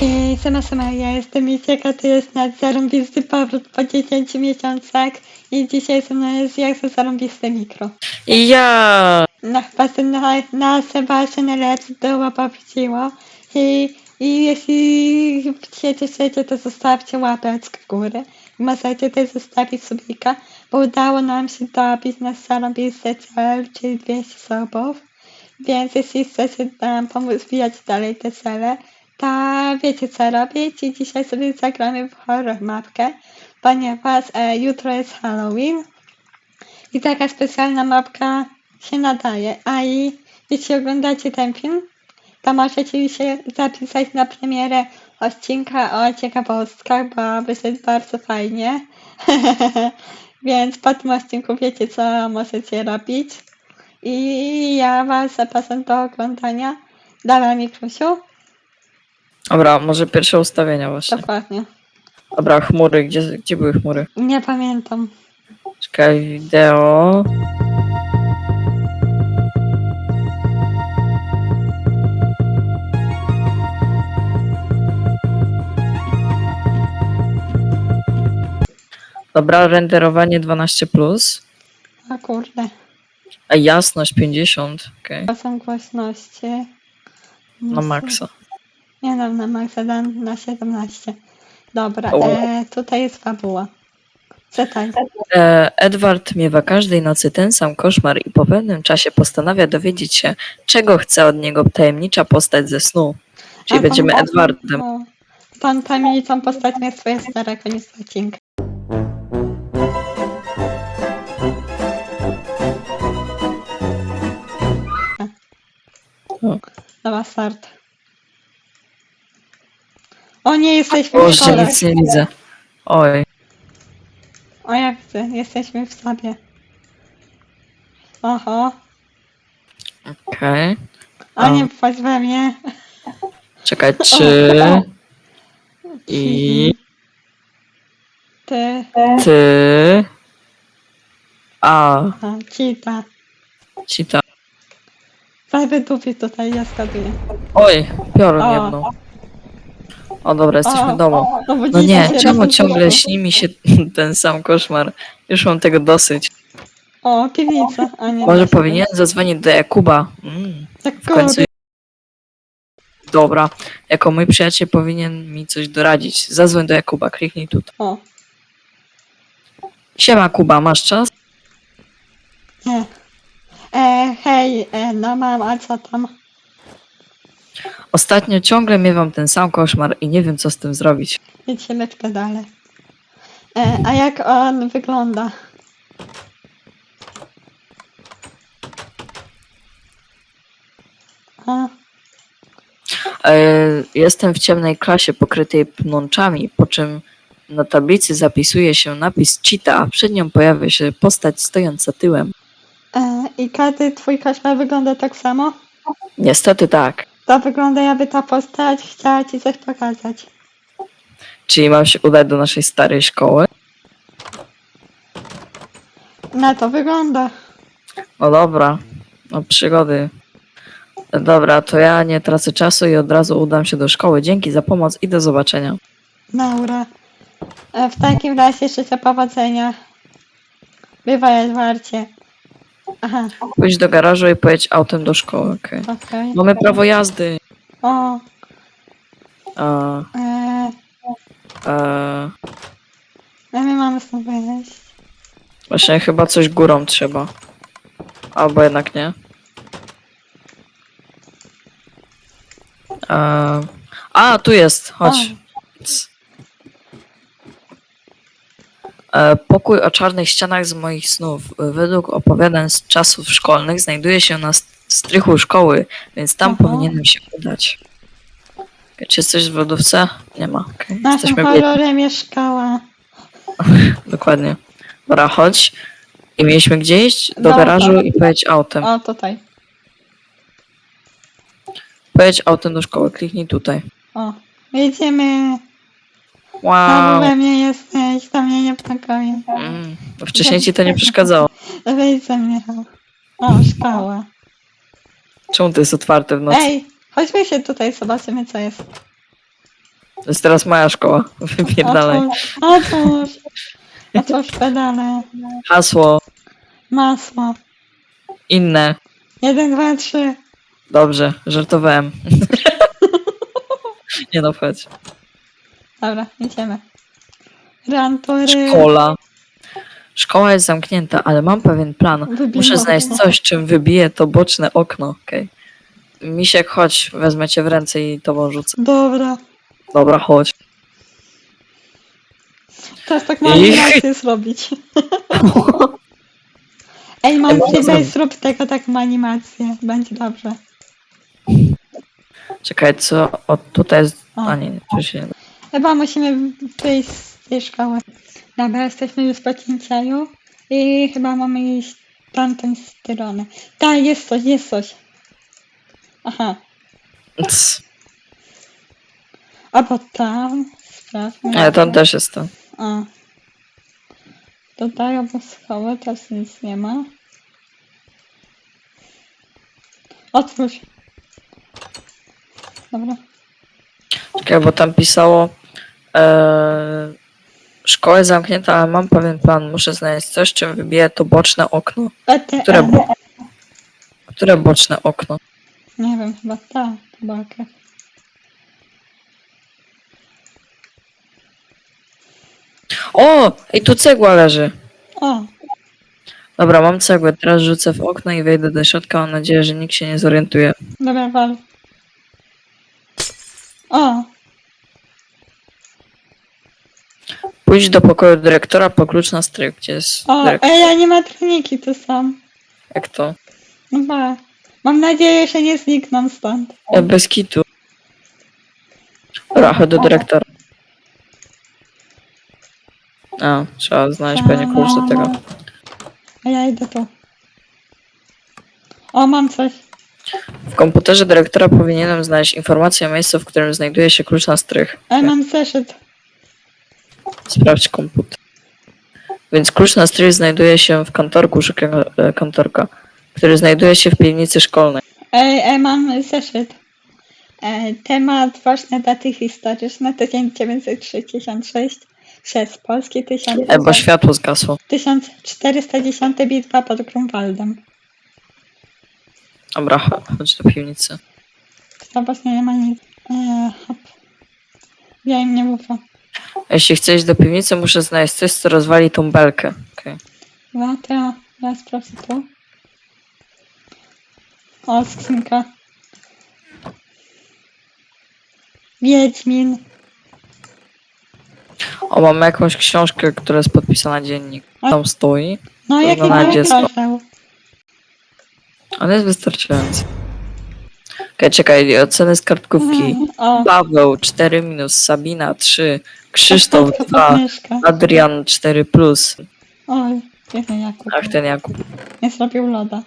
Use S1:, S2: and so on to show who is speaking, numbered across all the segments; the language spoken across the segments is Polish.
S1: I sama sama ja jestem Misieka, to jest nasz zarąbisty powrót po 10 miesiącach i dzisiaj ze mną jest jak to zarąbiste mikro.
S2: I ja!
S1: No chyba że na, na Sebastian Lecz było powróciło i, i jeśli się cieszycie, to zostawcie łapeczkę w górę. I możecie też zostawić subika, bo udało nam się dobić na zarąbisty cel, czyli 200 subów. Więc jeśli chcecie nam pomóc wbijać dalej te cele, to wiecie co robić i dzisiaj sobie zagramy w horror mapkę, ponieważ e, jutro jest Halloween i taka specjalna mapka się nadaje. A i jeśli oglądacie ten film, to możecie się zapisać na premierę odcinka o ciekawostkach, bo wyszedł bardzo fajnie. Więc po tym odcinku wiecie co możecie robić. I ja was zapraszam do oglądania. Dała mi Krusiu?
S2: Dobra, może pierwsze ustawienia właśnie.
S1: Dokładnie.
S2: Dobra, chmury, gdzie, gdzie były chmury?
S1: Nie pamiętam.
S2: Czekaj, wideo. Dobra, renderowanie 12,
S1: O kurde.
S2: a jasność 50. Okej,
S1: To są głośności.
S2: na maksa.
S1: Nie no, na maksa dam na 17. Dobra,
S2: O.
S1: e, tutaj jest fabuła. Czytaj.
S2: E, Edward miewa każdej nocy ten sam koszmar i po pewnym czasie postanawia dowiedzieć się, czego chce od niego tajemnicza postać ze snu. Czyli
S1: A
S2: będziemy
S1: pan-
S2: Edwardem.
S1: O, Pan tajemnicą postacią jest twoja stara koniec odcinka.
S2: O.
S1: Dobra, start. O nie, jesteśmy w
S2: Boże,
S1: szkole.
S2: nic nie widzę. Oj,
S1: O jak chcę, jesteśmy w sobie. Oho,
S2: okej.
S1: o
S2: A.
S1: nie wpadź we mnie.
S2: Czekaj, czy i
S1: Ty,
S2: ty a
S1: a, cita.
S2: ci ta.
S1: Daj wydupi tutaj, ja skaduję.
S2: Oj, piorun
S1: O.
S2: jedną. O dobra, jesteśmy w domu.
S1: No,
S2: No
S1: budzicie
S2: nie,
S1: się
S2: czemu
S1: razem
S2: ciągle śni mi się ten sam koszmar? Już mam tego dosyć.
S1: O, piwnica, a nie.
S2: Może
S1: da się.
S2: powinien zadzwonić do Jakuba. Mm,
S1: Tak
S2: w końcu. Dobra, jako mój przyjaciel powinien mi coś doradzić. Zadzwoń do Jakuba, kliknij tu.
S1: O,
S2: Siema Kuba, masz czas?
S1: nie. E, hej, e, no mam, a co tam?
S2: Ostatnio ciągle miewam ten sam koszmar i nie wiem co z tym zrobić.
S1: Idźmy w pedale. E, a jak on wygląda? A,
S2: E, Jestem w ciemnej klasie pokrytej pnączami, po czym na tablicy zapisuje się napis Cheetah, a przed nią pojawia się postać stojąca tyłem.
S1: e, I każdy twój koszmar wygląda tak samo?
S2: Niestety tak.
S1: To wygląda jakby ta postać chciała ci coś pokazać.
S2: Czyli mam się udać do naszej starej szkoły?
S1: Na to wygląda.
S2: No dobra, no przygody. Dobra, to ja nie tracę czasu i od razu udam się do szkoły. Dzięki za pomoc i do zobaczenia.
S1: Naura. E, w takim razie życzę powodzenia. Bywaj, Edwardzie. Aha,
S2: Pójdź do garażu i pojedź autem do szkoły, okej.
S1: okej.
S2: Mamy prawo jazdy.
S1: O,
S2: A,
S1: e,
S2: e,
S1: a my mamy stąd wyjść.
S2: właśnie chyba coś górą trzeba. Albo jednak nie. E, a, tu jest, chodź. Pokój o czarnych ścianach z moich snów. Według opowiadań z czasów szkolnych znajduje się na st- strychu szkoły, więc tam
S1: Aha.
S2: powinienem się udać. Czy jesteś w lodówce? Nie ma. Okay. Jesteśmy biedni.
S1: horrorem jest szkoła.
S2: Dokładnie. Dobra, chodź. I mieliśmy gdzie iść? Do
S1: No,
S2: garażu i pojedź autem.
S1: O, tutaj.
S2: Pojedź autem do szkoły, kliknij tutaj.
S1: O, jedziemy.
S2: Wow.
S1: Tam we mnie jesteś, to mnie nie pakuje.
S2: Mm, wcześniej ci to nie przeszkadzało.
S1: Wejdź ze mnie. O, szkoła.
S2: Czemu to jest otwarte w nocy?
S1: Ej, chodźmy się tutaj, zobaczymy co jest.
S2: To jest teraz moja szkoła. Wypierdalaj.
S1: Otwórz, otwórz. Otwórz pedale.
S2: Hasło,
S1: Masło.
S2: inne.
S1: Jeden, dwa, trzy.
S2: Dobrze, żartowałem. Nie no, chodź.
S1: Dobra, idziemy.
S2: Szkola. Szkoła jest zamknięta, ale mam pewien plan.
S1: Wybij
S2: Muszę znaleźć
S1: okno.
S2: coś, czym wybiję to boczne okno. Okej. Misiek, chodź, wezmę cię w ręce i tobą rzucę.
S1: Dobra.
S2: Dobra, chodź.
S1: Teraz tak mam
S2: I-
S1: animację zrobić. Ej, mam
S2: mogę
S1: ciebie,
S2: zrobić.
S1: zrób tego taką animację. Będzie dobrze.
S2: Czekaj, co? O, tutaj jest... A nie, nie, tu się nie da.
S1: Chyba musimy wyjść z szkoły. Dobra, jesteśmy już po cięciaju. I chyba mamy iść tamtą stronę. Tak, jest coś, jest coś. Aha.
S2: Cs.
S1: Albo tam. Sprawdźmy.
S2: Ale tam też jest to.
S1: A. Tutaj obok szkoły też nic nie ma. Otwórz. Dobra.
S2: Czekaj, bo tam pisało... E, szkoła jest zamknięta, ale mam pewien plan. Muszę znaleźć coś, czym wybiję to boczne okno.
S1: ETL.
S2: Które, bo... Które boczne okno?
S1: Nie wiem, chyba ta tabaka.
S2: O! I tu cegła leży.
S1: O,
S2: Dobra, mam cegłę. Teraz rzucę w okno i wejdę do środka. Mam nadzieję, że nikt się nie zorientuje.
S1: dobra, wal. O,
S2: Pójdź do pokoju dyrektora po klucz na stryk. Gdzie jest
S1: o,
S2: dyrektor?
S1: ej, animatroniki tu są.
S2: Jak to?
S1: Chyba. Mam nadzieję, że nie znikną stąd.
S2: Ja bez kitu. Dobra, chodź do dyrektora. A, trzeba znaleźć pewnie klucz do tego.
S1: A ja idę tu. O, mam coś.
S2: W komputerze dyrektora powinienem znaleźć informację o miejscu, w którym znajduje się klucz na strych.
S1: Ej, mam zeszyt.
S2: Sprawdź komputer. Więc klucz na strych znajduje się w kantorku, szukaj e, kantorka, który znajduje się w piwnicy szkolnej.
S1: Ej, ej, mam zeszyt. E, temat ważne daty historyczne 1966 przez Polski 1000,
S2: E, bo światło zgasło.
S1: 1410 bitwa pod Grunwaldem.
S2: Dobra, cho- chodź do piwnicy.
S1: To właśnie nie ma nic. E, hop. Ja im nie ufam.
S2: Jeśli chcesz do piwnicy, muszę znaleźć coś, co rozwali tą belkę. Okej.
S1: Dobra, to ja, ja sprawdzę tu. O, skrzynka. Wiedźmin.
S2: O, mam jakąś książkę, która jest podpisana dziennik. Tam stoi.
S1: No, jaki
S2: na dziecko. On jest wystarczający. Okej, czekaj, oceny z kartkówki.
S1: Mhm, O,
S2: Paweł 4 minus, Sabina 3, Krzysztof
S1: Patka
S2: 2,
S1: podmieszka.
S2: Adrian 4 plus.
S1: Oj, piękny Jakub.
S2: Ach, ten Jakub.
S1: Nie zrobił loda.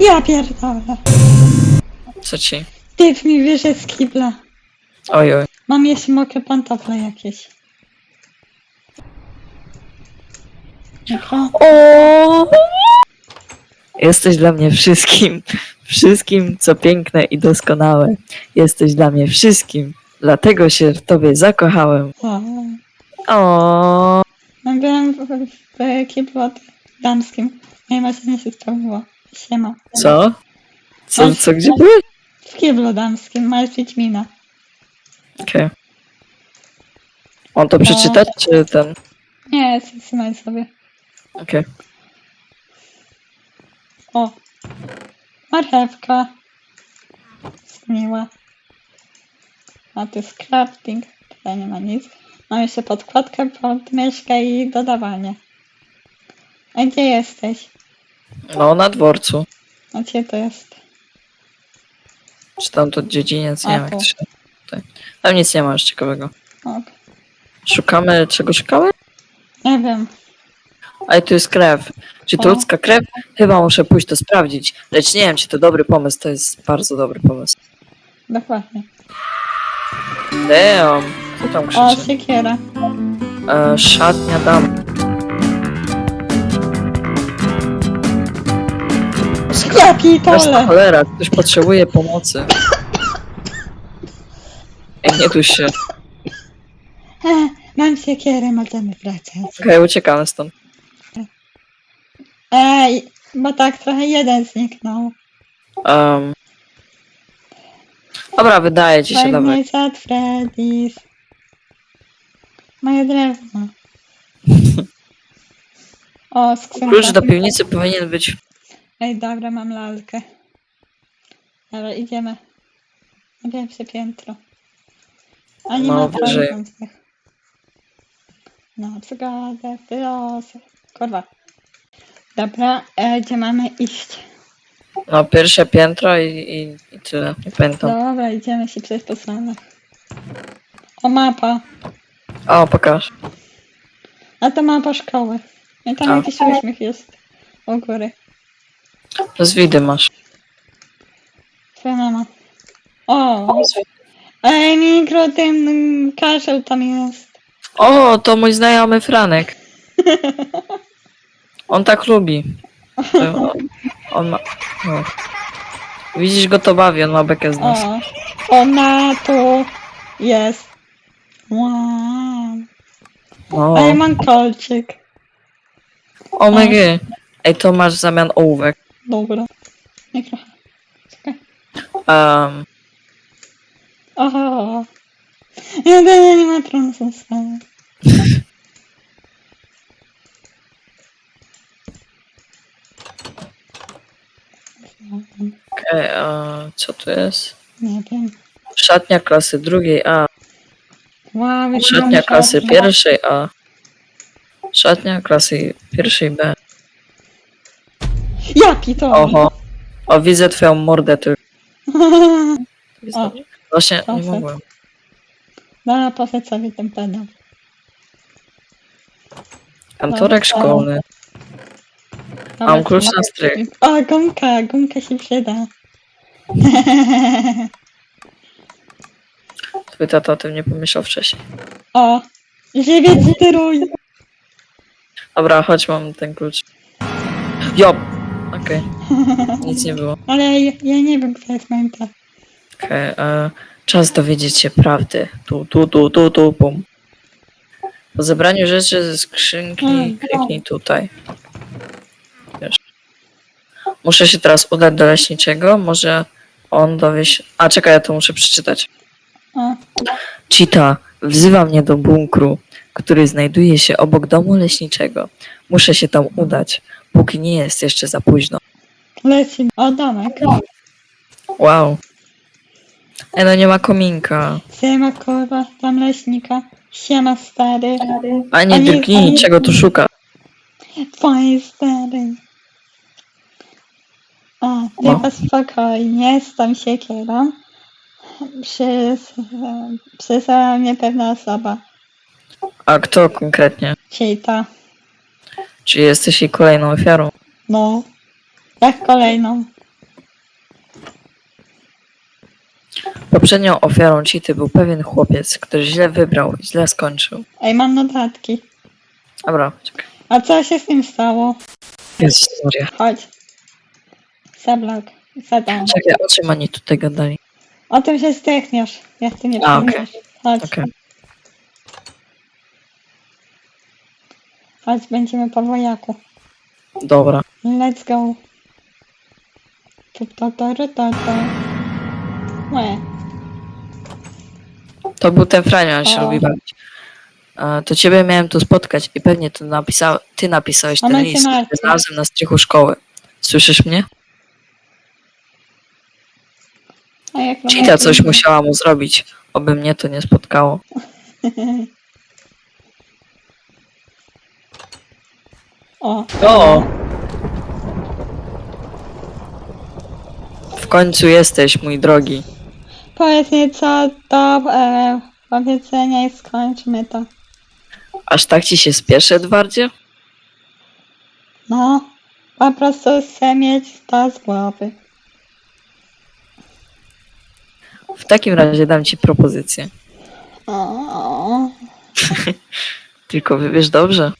S1: Ja pierdolę.
S2: Co ci?
S1: Typ mi wyszedł z kibla.
S2: Oj, oj.
S1: Mam jeszcze mokre pantofle jakieś.
S2: O! Jesteś dla mnie wszystkim. Wszystkim, co piękne i doskonałe. Jesteś dla mnie wszystkim. Dlatego się w tobie zakochałem.
S1: O.
S2: O,
S1: No byłem w, w, kiblu damskim. Moje marzenie się spełniło. Siema.
S2: Co? Co, co gdzie byłeś?
S1: W kiblu damskim, masz Wiedźmina.
S2: Okej. On to przeczytać, czy ten?
S1: Nie, trzymaj sobie.
S2: Okej.
S1: O. Marchewka. Miła. A tu jest crafting. Tutaj nie ma nic. Mam jeszcze podkładkę pod myszkę i dodawanie. A gdzie jesteś?
S2: No, na dworcu.
S1: A gdzie to jest?
S2: Czy tam to dziedziniec, nie
S1: A,
S2: wiem jak
S1: tu.
S2: to się... Tutaj. Tam nic nie ma już ciekawego.
S1: Ok.
S2: Szukamy, czego szukamy?
S1: Nie wiem.
S2: Ale tu jest krew. Czy to
S1: O.
S2: ludzka krew? Chyba muszę pójść to sprawdzić. Lecz nie wiem, czy to dobry pomysł. To jest bardzo dobry pomysł.
S1: Dokładnie.
S2: Damn. Co tam
S1: O,
S2: krzyczy?
S1: siekiera.
S2: E, szatnia dam.
S1: Ja
S2: Jasna
S1: pitole!
S2: cholera, ktoś potrzebuje pomocy. Ej, nie duś się.
S1: E, mam siekierę, możemy wracać.
S2: Okej, uciekamy stąd.
S1: Ej, bo tak trochę jeden zniknął.
S2: Um. Dobra, wydaje ci się,
S1: Five
S2: dawaj.
S1: Nights at Freddy's. Moje drewno. O, skrzynka.
S2: Klucz do piwnicy powinien być.
S1: Ej, dobra, mam lalkę. Dobra, idziemy. Na pierwsze piętro. A nie
S2: No,
S1: ma
S2: wyżej.
S1: trójkątnych. No, przygodę, filozofia. Kurwa. Dobra, e, gdzie mamy iść?
S2: No, pierwsze piętro i, i, i tyle. Nie pamiętam.
S1: Dobra, idziemy się przejść po stronach. O, mapa.
S2: O, pokaż.
S1: A to mapa szkoły. I tam
S2: A.
S1: jakiś uśmiech jest. U góry.
S2: Z widy masz.
S1: Twoja mama. O! Ej, mikro, ten mm, kaszel tam jest.
S2: O, to mój znajomy Franek. On tak lubi. To On ma. No. Widzisz go to bawi, on ma bekę z nas.
S1: O, ona tu jest. Wow.
S2: O,
S1: A ja mam kolczyk.
S2: omega. Ej, to masz w zamian ołówek.
S1: Dobra. Mikro. Czekaj.
S2: Um,
S1: O. Jeden animatron został.
S2: Okej, a co tu jest?
S1: Nie wiem.
S2: Szatnia klasy drugiej A.
S1: Wow, jak
S2: Szatnia
S1: mam
S2: klasy
S1: szatnię.
S2: pierwszej A. Szatnia klasy pierwszej B.
S1: Ja pitole.
S2: Oho. O, widzę twoją mordę tu. Właśnie nie mogłem.
S1: Dobra, poszedł sobie ten pedał.
S2: Kantorek
S1: Dobra.
S2: szkolny.
S1: Dobra,
S2: Mam klucz na strych.
S1: O, gumka, gumka się przyda.
S2: Twój tata o tym nie pomyślał wcześniej.
S1: o, żywiec styruj.
S2: Dobra, chodź, mam ten klucz. Jo! Okej, nic nie było.
S1: Ale ja, ja nie wiem, kto jest tatą.
S2: Okej, e, czas dowiedzieć się prawdy. Tu, tu, tu, tu, tu, pum. Po zebraniu rzeczy ze skrzynki
S1: Mm,
S2: kliknij tutaj. Muszę się teraz udać do leśniczego, może on dowie się... A, czekaj, ja to muszę przeczytać. Cheetah wzywa mnie do bunkru, który znajduje się obok domu leśniczego. Muszę się tam udać, póki nie jest jeszcze za późno.
S1: leci. O, domek.
S2: Wow. Ej, no nie ma kominka.
S1: Siema, kurwa, tam leśnika. Siema, stary.
S2: A nie drgnij, czego tu szuka.
S1: Fajny stary. O,
S2: No.
S1: tylko spokojnie, z tą siekierą. Przys, przysłała mnie pewna osoba.
S2: A kto konkretnie?
S1: Czyli to.
S2: Czy jesteś jej kolejną ofiarą?
S1: No. Jak kolejną.
S2: Poprzednią ofiarą Cheaty był pewien chłopiec, który źle wybrał i źle skończył.
S1: Ej, mam notatki.
S2: Dobra, czekaj.
S1: A co się z tym stało?
S2: Jest historia.
S1: Chodź. Zablok. Zadam.
S2: Czekaj, o czym oni tutaj gadali?
S1: O tym się zdechniesz. Jak ty nie
S2: A, okej.
S1: przyjmiesz. Chodź.
S2: Okej.
S1: Chodź, będziemy po wojaku.
S2: Dobra.
S1: Let's go. Tu, to, to, to, to, to. Łe.
S2: To był ten Franio, on się
S1: O.
S2: lubi bawić. E, To ciebie miałem tu spotkać i pewnie to napisał, ty napisałeś ten list, który znalazłem na strychu szkoły. Słyszysz mnie?
S1: A jak
S2: coś musiała mu zrobić, oby mnie to nie spotkało.
S1: O.
S2: O! W końcu jesteś, mój drogi.
S1: Powiedz mi co do e, powiedzenia i skończmy to.
S2: Aż tak ci się spieszy, Edwardzie?
S1: No. Po prostu chcę mieć to z głowy.
S2: W takim razie dam ci propozycję.
S1: O,
S2: Tylko wybierz dobrze.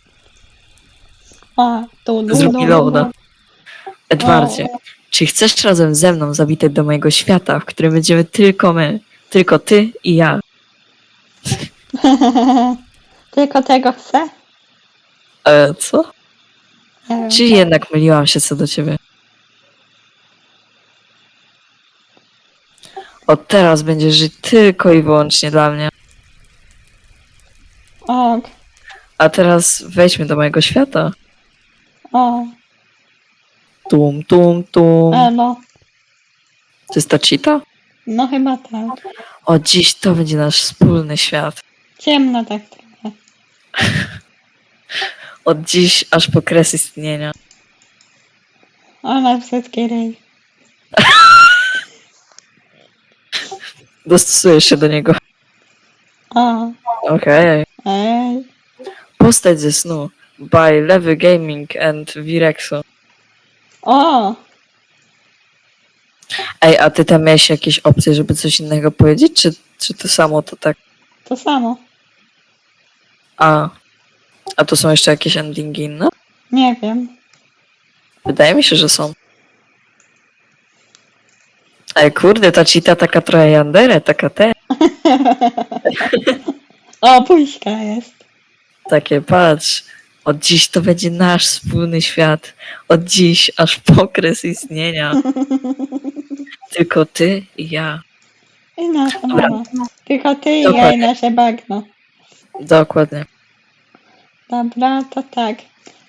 S1: o, tu, tu,
S2: Zrób mi loada. Edwardzie, czy chcesz razem ze mną zawitać do mojego świata, w którym będziemy tylko my, tylko ty i ja?
S1: Tylko tego chcę?
S2: E, co?
S1: Nie wiem.
S2: Czyli jednak myliłam się co do ciebie. Od teraz będziesz żyć tylko i wyłącznie dla mnie.
S1: O,
S2: A teraz wejdźmy do mojego świata.
S1: o,
S2: Tum, tum, tum.
S1: elo.
S2: To jest ta cheetah?
S1: No chyba tak.
S2: O, dziś to będzie nasz wspólny świat.
S1: Ciemno tak trochę.
S2: Od dziś aż po kres istnienia.
S1: Ona brzydki ryj.
S2: Dostosujesz się do niego.
S1: O,
S2: Okej.
S1: ej.
S2: Postać ze snu. By Lewy Gaming and Virexo.
S1: O,
S2: Ej, a ty tam miałeś jakieś opcje, żeby coś innego powiedzieć? Czy, czy to samo to tak?
S1: to samo.
S2: A. A to są jeszcze jakieś endingi inne?
S1: Nie wiem.
S2: Wydaje mi się, że są. Ej, kurde, ta cheetah taka trochę yandere, taka te.
S1: O, puśka jest.
S2: Takie, patrz. Od dziś to będzie nasz wspólny świat. Od dziś aż po kres istnienia. Tylko ty i ja.
S1: I nasza
S2: Dobra.
S1: mama. Tylko ty i ja i
S2: Dokładnie.
S1: nasze bagno.
S2: Dokładnie.
S1: Dobra, to tak.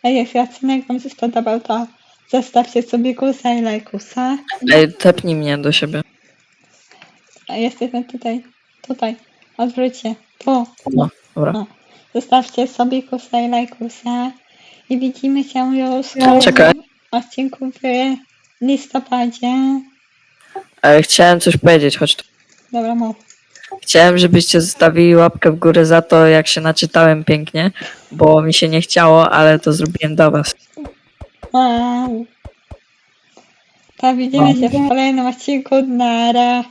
S1: A jeśli odcinek wam się spodobał, to zostawcie sobie kusa i lajkusa.
S2: Ej, tepnij mnie do siebie.
S1: A jesteśmy tutaj. Tutaj. Odwróćcie. Tu.
S2: No, dobra.
S1: Zostawcie sobie kusa i lajkusa. I widzimy się już w
S2: Czekaj.
S1: odcinku w listopadzie.
S2: Ale chciałem coś powiedzieć, choć tu.
S1: Dobra, mów.
S2: Chciałem, żebyście zostawili łapkę w górę za to, jak się naczytałem pięknie, bo mi się nie chciało, ale to zrobiłem dla was.
S1: Wow. To widzimy się w kolejnym odcinku. Nara.